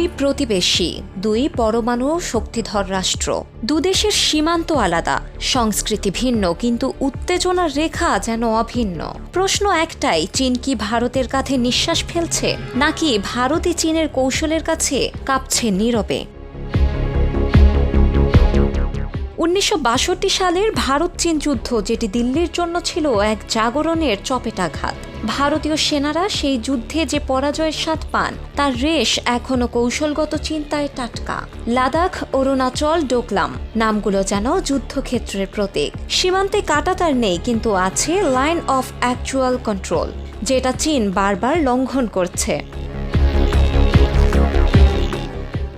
দুই প্রতিবেশী, দুই পরমাণু শক্তিধর রাষ্ট্র। দুদেশের সীমান্ত আলাদা, সংস্কৃতি ভিন্ন, কিন্তু উত্তেজনার রেখা যেন অভিন্ন। প্রশ্ন একটাই, চীন কি ভারতের কাঁধে নিঃশ্বাস ফেলছে, নাকি ভারতই চীনের কৌশলের কাছে কাঁপছে নীরবে? উনিশশো বাষট্টি সালের ভারত চীন যুদ্ধ, যেটি দিল্লির জন্য ছিল এক জাগরণের চপেটাঘাত। ভারতীয় সেনারা সেই যুদ্ধে যে পরাজয়ের স্বাদ পান, তার রেশ এখনও কৌশলগত চিন্তায় টাটকা। লাদাখ, অরুণাচল, ডোকলাম, নামগুলো যেন যুদ্ধক্ষেত্রের প্রতীক। সীমান্তে কাটাতার নেই, কিন্তু আছে লাইন অফ অ্যাকচুয়াল কন্ট্রোল, যেটা চীন বারবার লঙ্ঘন করছে।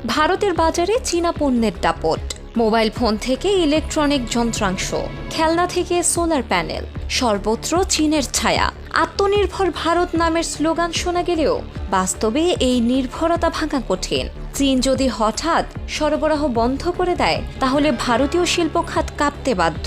ভারতের বাজারে চীনা পণ্যের দাপট, মোবাইল ফোন থেকে ইলেকট্রনিক যন্ত্রাংশ, খেলনা থেকে সোলার প্যানেল, সর্বত্র চীনের ছায়া। আত্মনির্ভর ভারত নামের স্লোগান শোনা গেলেও বাস্তবে এই নির্ভরতা ভাঙা কঠিন। চীন যদি হঠাৎ সরবরাহ বন্ধ করে দেয়, তাহলে ভারতীয় শিল্প খাত কাঁপতে বাধ্য।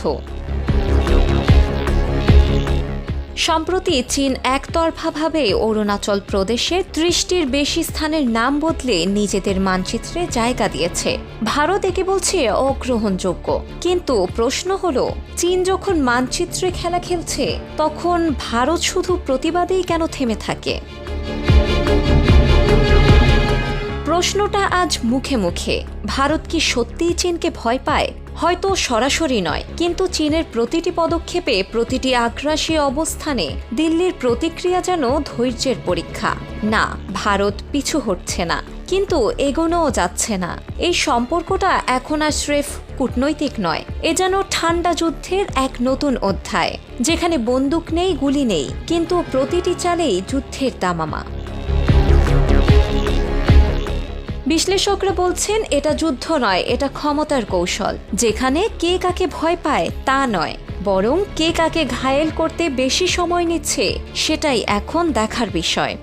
সম্প্রতি চীন একতরফাভাবে অরুণাচল প্রদেশে ত্রিশটির বেশি স্থানের নাম বদলে নিজেদের মানচিত্রে জায়গা দিয়েছে। ভারত একে বলছে অগ্রহণযোগ্য। কিন্তু প্রশ্ন হল, চীন যখন মানচিত্রে খেলা খেলছে, তখন ভারত শুধু প্রতিবাদেই কেন থেমে থাকে? প্রশ্নটা আজ মুখে মুখে। ভারত কি সত্যিই চীনকে ভয় পায়? হয়তো সরাসরি নয়, কিন্তু চীনের প্রতিটি পদক্ষেপে প্রতিটি আগ্রাসী অবস্থানে দিল্লির প্রতিক্রিয়া যেন ধৈর্যের পরীক্ষা। না, ভারত পিছু হটছে না, কিন্তু এগোনোও যাচ্ছে না। এই সম্পর্কটা এখন আর স্রেফ কূটনৈতিক নয়, এ যেন ঠান্ডা যুদ্ধের এক নতুন অধ্যায়, যেখানে বন্দুক নেই, গুলি নেই, কিন্তু প্রতিটি চালেই যুদ্ধের দামামা বিশ্লেষকরা বলছেন, এটা যুদ্ধ নয়, এটা ক্ষমতার কৌশল। যেখানে কে কাকে ভয় পায়, তা নয়। বরং কে কাকে ঘায়েল করতে বেশি সময় নিচ্ছে, সেটাই এখন দেখার বিষয়।